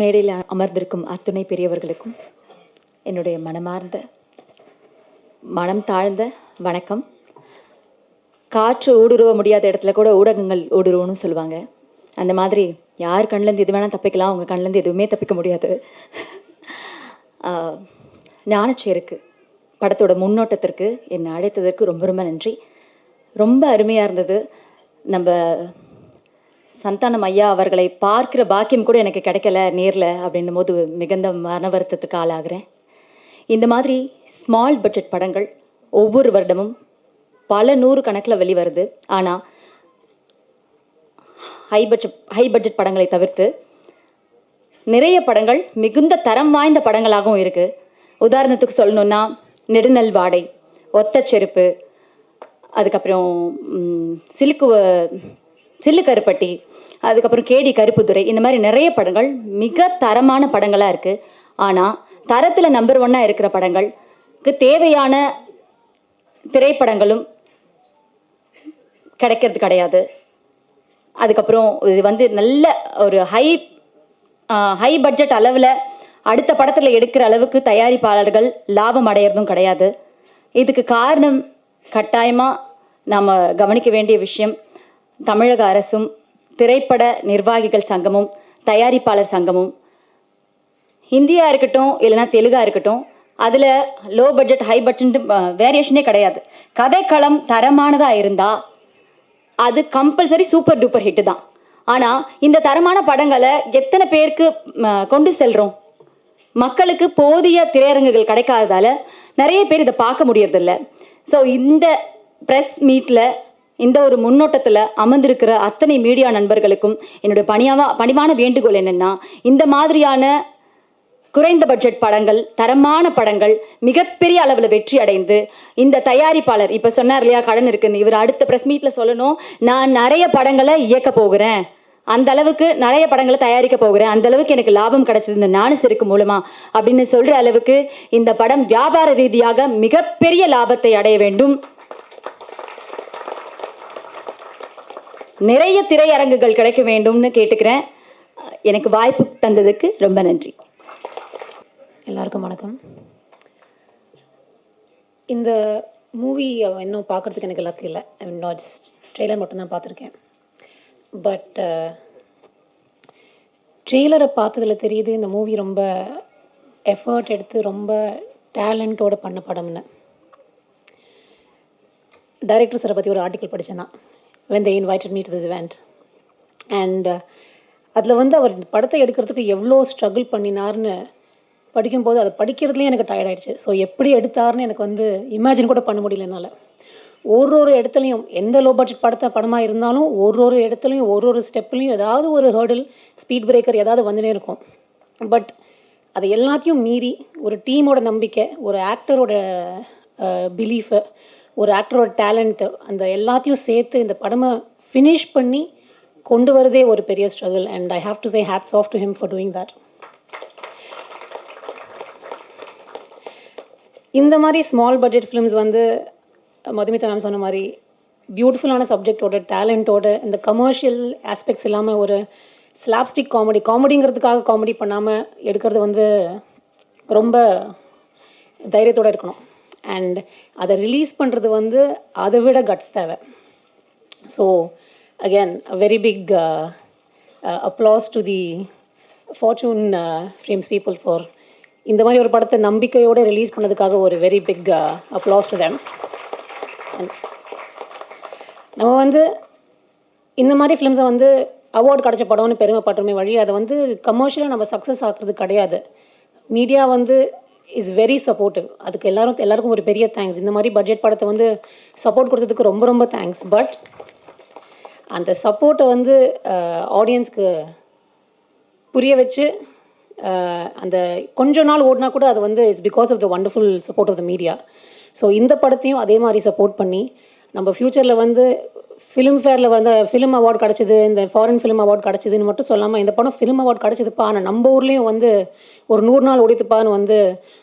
மேடையில் அமர்ந்திருக்கும் அத்துணை பெரியவர்களுக்கும் என்னுடைய மனமார்ந்த மனம் தாழ்ந்த வணக்கம். காற்று ஊடுருவ முடியாத இடத்துல கூட ஊடகங்கள் ஊடுருவணும்னு சொல்லுவாங்க. அந்த மாதிரி யார் கண்லேருந்து எது வேணால் தப்பிக்கலாம் அவங்க கண்லேருந்து எதுவுமே தப்பிக்க முடியாது. ஞானச்சேருக்கு படத்தோட முன்னோட்டத்திற்கு என்னை அழைத்ததற்கு ரொம்ப ரொம்ப நன்றி. ரொம்ப அருமையாக இருந்தது. நம்ம சந்தானம் ஐயா அவர்களை பார்க்கிற பாக்கியம் கூட எனக்கு கிடைக்கல நேரில் அப்படின்னும் போது மிகுந்த மன வருத்தத்துக்கு ஆளாகிறேன். இந்த மாதிரி ஸ்மால் பட்ஜெட் படங்கள் ஒவ்வொரு வருடமும் பல நூறு கணக்கில் வெளிவருது. ஆனால் ஹை பட்ஜெட் ஹை பட்ஜெட் படங்களை தவிர்த்து நிறைய படங்கள் மிகுந்த தரம் வாய்ந்த படங்களாகவும் இருக்குது உதாரணத்துக்கு சொல்லணுன்னா நெடுநல் வாடை ஒத்த செருப்பு அதுக்கப்புறம் சிலுக்குவ சிலுக்கு சில்லு கருப்பட்டி அதுக்கப்புறம் கேடி கருப்புத்துறை இந்த மாதிரி நிறைய படங்கள் மிக தரமான படங்களாக இருக்குது ஆனால் தரத்தில் நம்பர் ஒன்னாக இருக்கிற படங்களுக்கு தேவையான திரைப்படங்களும் கிடைக்கிறது கிடையாது. அதுக்கப்புறம் இது வந்து நல்ல ஒரு ஹை ஹை பட்ஜெட் அளவில் அடுத்த படத்தில் எடுக்கிற அளவுக்கு தயாரிப்பாளர்கள் லாபம் அடையிறதும் கிடையாது. இதுக்கு காரணம் கட்டாயமாக நாம் கவனிக்க வேண்டிய விஷயம் தமிழக அரசும் திரைப்பட நிர்வாகிகள் சங்கமும் தயாரிப்பாளர் சங்கமும் ஹிந்தியா இருக்கட்டும் இல்லைன்னா தெலுங்கா இருக்கட்டும் அதில் லோ பட்ஜெட் ஹை பட்ஜெட் வேரியேஷனே கிடையாது. கதைக்களம் தரமானதாக இருந்தால் அது கம்பல்சரி சூப்பர் டூப்பர் ஹிட் தான். ஆனால் இந்த தரமான படங்களை எத்தனை பேருக்கு கொண்டு செல்கிறோம் மக்களுக்கு போதிய திரையரங்குகள் கிடைக்காததால நிறைய பேர் இதை பார்க்க முடியறதில்ல. ஸோ இந்த ப்ரெஸ் மீட்டில் இந்த ஒரு முன்னோட்டத்தில் அமர்ந்திருக்கிற அத்தனை மீடியா நண்பர்களுக்கும் என்னுடைய பணியாவா பணிவான வேண்டுகோள் என்னென்னா இந்த மாதிரியான குறைந்த பட்ஜெட் படங்கள் தரமான படங்கள் மிகப்பெரிய அளவில் வெற்றி அடைந்து இந்த தயாரிப்பாளர் இப்போ சொன்னார் இல்லையா கடன் இருக்குன்னு இவர் அடுத்த ப்ரெஸ் மீட்டில் சொல்லணும் நான் நிறைய படங்களை இயக்க போகிறேன். அந்த அளவுக்கு நிறைய படங்களை தயாரிக்க போகிறேன். அந்த அளவுக்கு எனக்கு லாபம் கிடைச்சது இந்த நானு செருக்கு மூலமா அப்படின்னு சொல்ற அளவுக்கு இந்த படம் வியாபார ரீதியாக மிகப்பெரிய லாபத்தை அடைய வேண்டும். நிறைய திரையரங்குகள் கிடைக்க வேண்டும்னு கேட்டுக்கிறேன். எனக்கு வாய்ப்பு தந்ததுக்கு ரொம்ப நன்றி. எல்லாருக்கும் வணக்கம். இந்த மூவி இன்னும் பார்க்குறதுக்கு எனக்கு லக்கு இல்லை. ஐ மீன் நாட் ட்ரெய்லர் மட்டும்தான் பார்த்துருக்கேன். பட் ட்ரெய்லரை uh, பார்த்ததில் தெரியுது இந்த மூவி ரொம்ப எஃபர்ட் எடுத்து ரொம்ப டேலண்ட்டோட பண்ண படம்னு. டைரக்டர் சாரை பற்றி ஒரு ஆர்டிக்கல் படித்தேன் when they invited me to this event and அதில் வந்து அவர் இந்த படத்தை எடுக்கிறதுக்கு எவ்வளோ ஸ்ட்ரகிள் பண்ணினார்னு படிக்கும்போது அதை படிக்கிறதுலேயே எனக்கு டயர்ட் ஆயிடுச்சு. ஸோ எப்படி எடுத்தாருன்னு எனக்கு வந்து இமேஜின் கூட பண்ண முடியல என்னால். ஒரு ஒரு இடத்துலையும் எந்த லோ பட்ஜெட் படத்தை படமாக இருந்தாலும் ஒரு ஒரு இடத்துலையும் ஒரு ஒரு ஸ்டெப்லையும் ஏதாவது ஒரு ஹேர்டில் ஸ்பீட் பிரேக்கர் ஏதாவது வந்துனே இருக்கும். பட் அதை எல்லாத்தையும் மீறி ஒரு டீமோட நம்பிக்கை ஒரு ஆக்டரோட பிலீஃபு uh, ஒரு ஆக்டரோட டேலண்ட்டு அந்த எல்லாத்தையும் சேர்த்து இந்த படமை ஃபினிஷ் பண்ணி கொண்டு வரதே ஒரு பெரிய struggle and I have to say hats off to him for doing that இந்த மாதிரி ஸ்மால் பட்ஜெட் ஃபிலிம்ஸ் வந்து மதுமிதா மேம் சொன்ன மாதிரி பியூட்டிஃபுல்லான சப்ஜெக்டோட டேலண்ட்டோட இந்த கமர்ஷியல் ஆஸ்பெக்ட்ஸ் இல்லாமல் ஒரு ஸ்லாப்ஸ்டிக் காமெடி காமெடிங்கிறதுக்காக காமெடி பண்ணாமல் எடுக்கிறது வந்து ரொம்ப தைரியத்தோடு இருக்கணும். அண்ட் அதை ரிலீஸ் பண்ணுறது வந்து அதை விட கட்ஸ் தேவை. So again very big applause to the fortune frames people for இந்த மாதிரி ஒரு படத்தை நம்பிக்கையோடு ரிலீஸ் பண்ணதுக்காக ஒரு very big applause to them நம்ம வந்து இந்த மாதிரி ஃபிலிம்ஸை வந்து அவார்டு கிடைச்ச படம்னு பெருமைப்படுறமே வழி அதை வந்து கமர்ஷியலாக நம்ம சக்ஸஸ் ஆக்குறது கிடையாது. மீடியா வந்து இஸ் வெரி சப்போர்ட்டிவ் அதுக்கு எல்லாரும் எல்லாருக்கும் ஒரு பெரிய தேங்க்ஸ் இந்த மாதிரி பட்ஜெட் படத்தை வந்து சப்போர்ட் கொடுத்ததுக்கு ரொம்ப ரொம்ப தேங்க்ஸ் பட் அந்த சப்போர்ட்டை வந்து ஆடியன்ஸ்க்கு புரிய வச்சு அந்த கொஞ்ச நாள் ஓடினா கூட அது வந்து it's because of the wonderful support of the media so இந்த படத்தையும் அதே மாதிரி சப்போர்ட் பண்ணி நம்ம ஃப்யூச்சரில் வந்து ஃபிலிம்ஃபேரில் வந்து ஃபிலிம் அவார்டு கிடச்சிது இந்த ஃபாரின் ஃபிலிம் அவார்டு கிடச்சிதுன்னு மட்டும் சொல்லாமல் இந்த படம் ஃபிலிம் அவார்டு கிடச்சிதுப்பா ஆனால் நம்ம ஊர்லேயும் வந்து ஒரு நூறு நாள் ஒடித்துப்பான்னு வந்து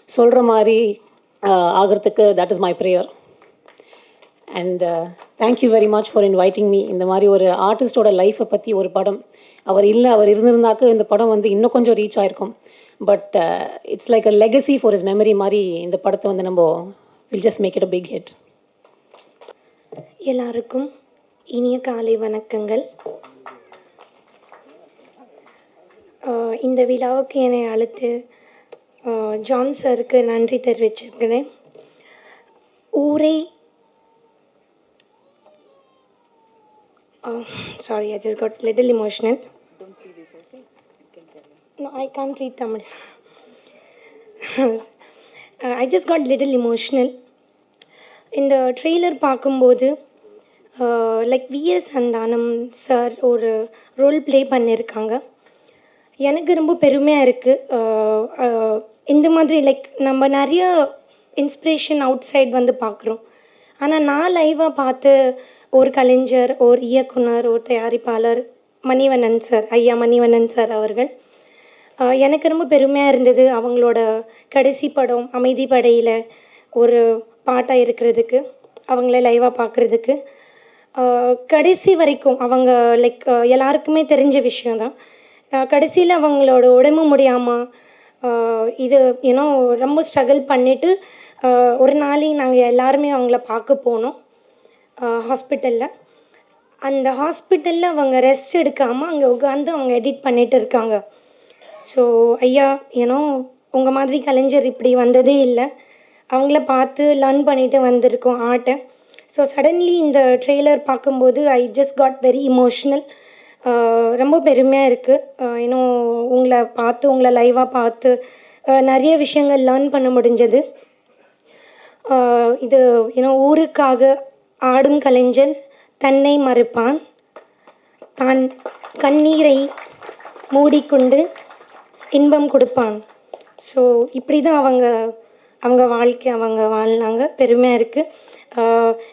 சொல்கிற மாதிரி ஆகிறதுக்கு that is my prayer and thank you very much for inviting me இந்த மாதிரி ஒரு ஆர்டிஸ்டோட லைஃப்பை பற்றி ஒரு படம். அவர் இல்லை அவர் இருந்திருந்தாக்க இந்த படம் வந்து இன்னும் கொஞ்சம் ரீச் ஆயிருக்கும். But it's like a legacy for is memory மாதிரி இந்த படத்தை வந்து நம்ம will just make it a big hit எல்லாருக்கும் இனிய காலை வணக்கங்கள். இந்த விழாவுக்கு என்னை அழைத்து ஜான் சருக்கு நன்றி தெரிவிச்சிருக்கிறேன் ஊரே sorry I just got little emotional I can't read Tamil I just got little little இந்த ட்ரெய்லர் பார்க்கும்போது லைக் விஎஸ் சந்தானம் சார் ஒரு ரோல் ப்ளே பண்ணியிருக்காங்க எனக்கு ரொம்ப பெருமையாக இருக்குது இந்த மாதிரி லைக் நம்ம நிறைய இன்ஸ்பிரேஷன் அவுட் சைட் வந்து பார்க்குறோம் ஆனால் நான் லைவாக பார்த்து ஒரு கலைஞர் ஒரு இயக்குனர் ஒரு தயாரிப்பாளர் மணிவண்ணன் சார் ஐயா மணிவண்ணன் சார் அவர்கள். எனக்கு ரொம்ப பெருமையாக இருந்தது அவங்களோட கடைசி படம் அமைதி படையில் ஒரு பாட்டாக இருக்கிறதுக்கு அவங்கள லைவாக பார்க்குறதுக்கு கடைசி வரைக்கும் அவங்க லைக் எல்லாருக்குமே தெரிஞ்ச விஷயந்தான் கடைசியில் அவங்களோட உடம்பு முடியாமல் இது ஏன்னோ ரொம்ப ஸ்ட்ரகிள் பண்ணிவிட்டு ஒரு நாளைக்கு நாங்கள் எல்லாருமே அவங்கள பார்க்க போனோம் ஹாஸ்பிட்டலில் அந்த ஹாஸ்பிட்டலில் அவங்க ரெஸ்ட் எடுக்காமல் அங்கே உட்காந்து அவங்க எடிட் பண்ணிகிட்டு இருக்காங்க. ஸோ ஐயா ஏன்னோ உங்கள் மாதிரி கலைஞர் இப்படி வந்ததே இல்லை. அவங்கள பார்த்து லேர்ன் பண்ணிட்டு வந்திருக்கோம் ஆர்ட்டை ஸோ சடன்லி இந்த ட்ரெய்லர் பார்க்கும்போது I just got very emotional ரொம்ப பெருமையாக இருக்குது இன்னும் uh, உங்களை பார்த்து உங்களை லைவாக பார்த்து uh, நிறைய விஷயங்கள் லேர்ன் பண்ண முடிஞ்சது. Uh, இது ஏன்னோ ஊருக்காக ஆடும் கலைஞன் தன்னை மறுப்பான். தான் கண்ணீரை மூடிக்கொண்டு இன்பம் கொடுப்பான். ஸோ இப்படி தான் அவங்க அவங்க வாழ்க்கை அவங்க வாழ்னாங்க பெருமையாக இருக்குது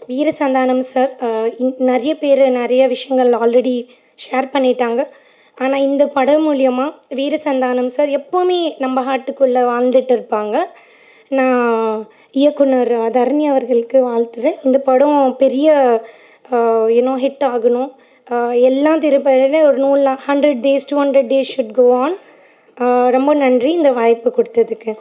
வீர சந்தானம் சார் நிறைய பேர் நிறைய விஷயங்கள் ஆல்ரெடி ஷேர் பண்ணிட்டாங்க. ஆனால் இந்த படம் மூலியமாக வீர சந்தானம் சார் எப்போவுமே நம்ம ஹார்ட்டுக்குள்ளே வாழ்ந்துட்டு இருப்பாங்க. நான் இயக்குனர் தரணி அவர்களுக்கு வாழ்த்துறேன். இந்த படம் பெரிய யூனோ ஹிட் ஆகணும். ஆஹ் எல்லா ஒரு நூல் hundred days two hundred days should go on ரொம்ப நன்றி இந்த வாய்ப்பு கொடுத்ததுக்கு.